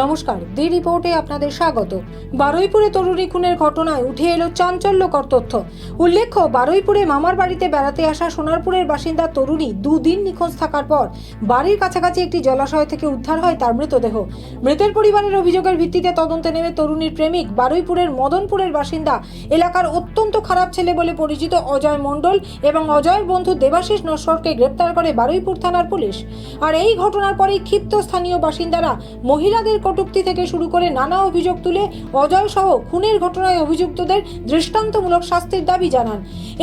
নমস্কার, দি রিপোর্টে আপনাদের স্বাগত। বারুইপুরে তরুণী খুনের ঘটনায় উঠে এলো চাঞ্চল্যকর তথ্য। উল্লেখ্য, বারুইপুরে মামার বাড়িতে বেড়াতে আসা সোনারপুরের বাসিন্দা তরুণী দুদিন নিখোঁজ থাকার পর বাড়ির কাছাকাছি একটি জলাশয় থেকে উদ্ধার হয় তার মৃতদেহ। মৃতের পরিবারের অভিযোগের ভিত্তিতে তদন্তে নেমে তরুণীর প্রেমিক বারুইপুরের মদনপুরের বাসিন্দা, এলাকার অত্যন্ত খারাপ ছেলে বলে পরিচিত অজয় মণ্ডল এবং অজয়ের বন্ধু দেবাশিস নস্বরকে গ্রেপ্তার করে বারুইপুর থানার পুলিশ। আর এই ঘটনার পরেই ক্ষিপ্ত স্থানীয় বাসিন্দারা মহিলাদের কটূক্তি থেকে শুরু করে নানা অভিযোগ তুলে অজয় সহ খুনের ঘটনায় অভিযুক্তদের দৃষ্টান্তমূলক শাস্তির দাবি জানান।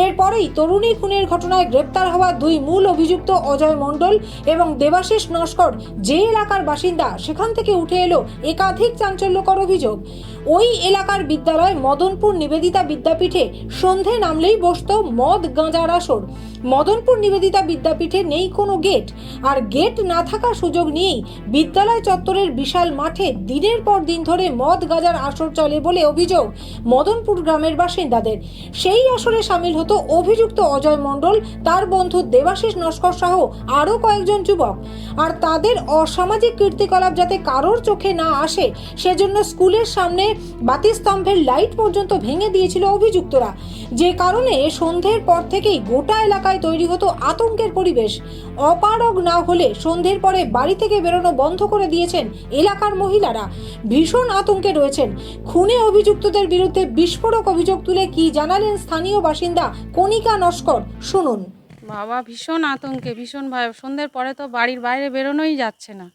এরপরেই তরুণী খুনের ঘটনায় গ্রেপ্তার হওয়া দুই মূল অভিযুক্ত অজয় মণ্ডল এবং দেবাশিস নস্কর যে এলাকার বাসিন্দা, সেখান থেকে উঠে এলো একাধিক চাঞ্চল্যকর অভিযোগ। ওই এলাকার বিদ্যালয় মদনপুর নিবেদিতা বিদ্যাপীঠে সন্ধে নামলেই বসত মদ গাঁজার আসর। মদনপুর নিবেদিতা বিদ্যাপীঠে নেই কোনো গেট। আর গেট না থাকার সুযোগ নিয়েই বিদ্যালয় চত্বরের বিশাল মাঠে দিনের পর দিন ধরে মদ গাজার আসর চলে বলে অভিযোগ মদনপুর গ্রামের বাসিন্দাদের। সেই আসরে সামিল হতো অভিযুক্ত অজয় মণ্ডল, তার বন্ধু দেবাশিস নস্কর সহ আরও কয়েকজন যুবক। আর তাদের অসামাজিক কীর্তিকলাপ যাতে কারোর চোখে না আসে, সেজন্য স্কুলের সামনে বাতিস্তম্ভের লাইট পর্যন্ত ভেঙে দিয়েছিল অভিযুক্তরা। যে কারণে সন্ধ্যের পর থেকেই গোটা এলাকায় তৈরি হতো আতঙ্কের পরিবেশ। অপারগ না হলে সন্ধ্যের পরে বাড়ি থেকে বেরোনো বন্ধ করে দিয়েছেন এলাকার মহিলারা। ভীষণ আতঙ্কে রয়েছেন। খুনে অভিযুক্তদের বিরুদ্ধে বিস্ফোরক অভিযোগ তুলে কি জানালেন স্থানীয় বাসিন্দা কণিকা নস্কর? শুনুন। বাবা ভীষণ আতঙ্কে ভীষণ ভয়। সন্ধ্যের পরে তো বাড়ির বাইরে বেরোনোই যাচ্ছে না।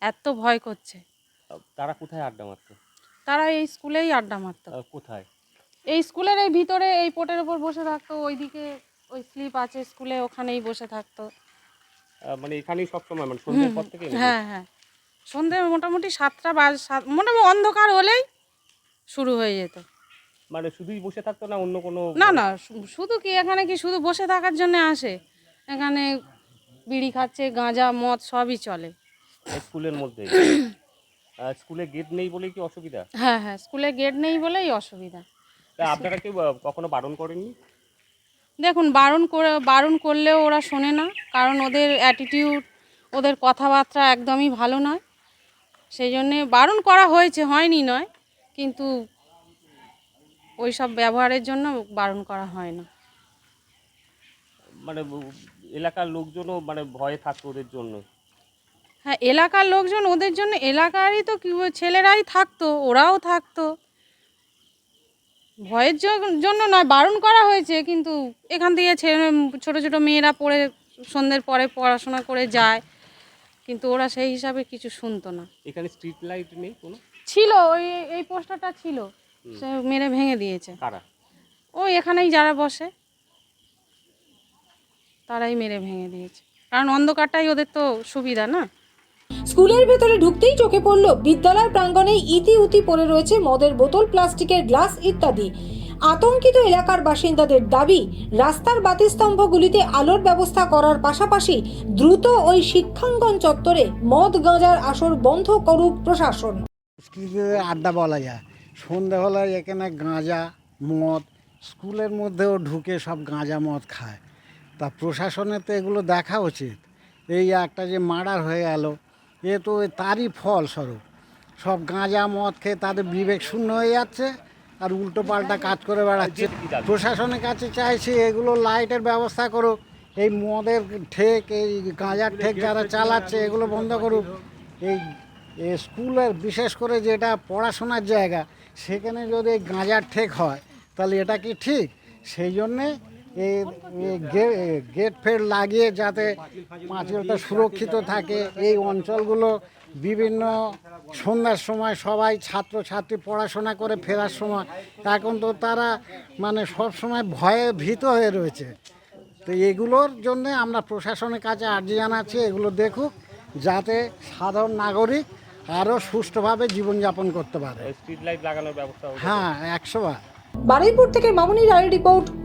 এত ভয় করছে। তারা কোথায় আড্ডা মারতো? তারা এই স্কুলেই আড্ডা মারতো। কোথায়? এই স্কুলের এই ভিতরে এই পোটের ওপর বসে থাকতো ওইদিকে ওই স্লিপ আছে স্কুলে ওখানেই বসে থাকতো। আহ, মানে এখানেই সবসময় মানে সন্ধ্যের পর থেকে হ্যাঁ হ্যাঁ। সন্ধ্যে মোটামুটি সাতটা বাজ সাত- মোটামুটি অন্ধকার হলেই শুরু হয়ে যেত। মানে শুধুই বসে থাকতো না অন্য কোনো না না শু- শুধু কি এখানে কি শুধু বসে থাকার জন্য আসে? এখানে বিড়ি খাচ্ছে গাঁজা মদ সবই চলে। স্কুলের মধ্যে স্কুলে গেট নেই বলেই কি অসুবিধা? হ্যাঁ হ্যাঁ স্কুলে গেট নেই বলেই অসুবিধা। তা আপনারা আহ, কখনো বারণ করেননি? দেখুন বারণ করে বারণ করলেও ওরা শোনে না কারণ ওদের অ্যাটিটিউড ওদের কথাবার্তা একদমই ভালো নয়। সেই জন্যে বারণ করা হয়েছে হয়নি নয় কিন্তু ওই সব ব্যবহারের জন্য বারণ করা হয় না। মানে এলাকার লোকজনও মানে ভয়ে থাকতো ওদের জন্য। হ্যাঁ এলাকার লোকজন ওদের জন্য এলাকারই তো ছেলেরাই থাকতো ওরাও থাকতো। ভয়ের জন্য নয় বারণ করা হয়েছে কিন্তু এখান থেকে ছেলে ছোটো ছোটো মেয়েরা পড়ে সন্ধ্যের পরে পড়াশোনা করে যায় কিন্তু ওরা সেই হিসাবে কিছু শুনতো না। এখানে স্ট্রিট লাইট নেই কোনো? ছিল ওই এই পোস্টারটা ছিল সে মেরে ভেঙে দিয়েছে। কারা? ওই এখানেই যারা বসে তারাই মেরে ভেঙে দিয়েছে। কারণ অন্ধকারটাই ওদের তো সুবিধা না? স্কুলের ভেতরে ঢুকতেই চোখে পড়ল বিদ্যালয় প্রাঙ্গণে ইতি উতি পড়ে রয়েছে মদের বোতল, প্লাস্টিকের গ্লাস ইত্যাদি। আতঙ্কিত এলাকার বাসিন্দাদের দাবি, রাস্তার বাতিস্তম্ভগুলিতে আলোর ব্যবস্থা করার পাশাপাশি দ্রুত ওই শিক্ষাঙ্গন চত্বরে মদ গাঁজার আসর বন্ধ করুক প্রশাসন। আড্ডা বলা যায়। সন্ধ্যাবেলায় এখানে গাঁজা, মদ, স্কুলের মধ্যেও ঢুকে সব গাঁজা মদ খায়। তা প্রশাসনের তো এগুলো দেখা উচিত। এই একটা যে মার্ডার হয়ে গেল এ তো তারই ফলস্বরূপ। সব গাঁজা মদ খেয়ে তাদের বিবেক শূন্য হয়ে যাচ্ছে আর উল্টো পাল্টা কাজ করে বেড়াচ্ছে। প্রশাসনের কাছে চাইছি এগুলো লাইটের ব্যবস্থা করুক, এই মদের ঠেক, এই গাঁজার ঠেক যারা চালাচ্ছে এগুলো বন্ধ করুক। এই স্কুলের বিশেষ করে যেটা পড়াশোনার জায়গা, সেখানে যদি গাঁজার ঠেক হয়, তাহলে এটা কি ঠিক? সেই জন্যে এই গেট ফেট লাগিয়ে যাতে পাঁচিলটা সুরক্ষিত থাকে। এই অঞ্চলগুলো বিভিন্ন সন্ধ্যার সময় সবাই ছাত্র ছাত্রী পড়াশোনা করে ফেরার সময় এখন তো তারা মানে সব সময় ভয়ে ভীত হয়ে রয়েছে। তো এগুলোর জন্য আমরা প্রশাসনের কাছে আর্জি জানাচ্ছি এগুলো দেখুক যাতে সাধারণ নাগরিক আরও সুষ্ঠুভাবে জীবনযাপন করতে পারে। স্ট্রিট লাইট লাগানোর ব্যবস্থা হ্যাঁ একশো বার। বারুইপুর থেকে মামুনি রায়ের রিপোর্ট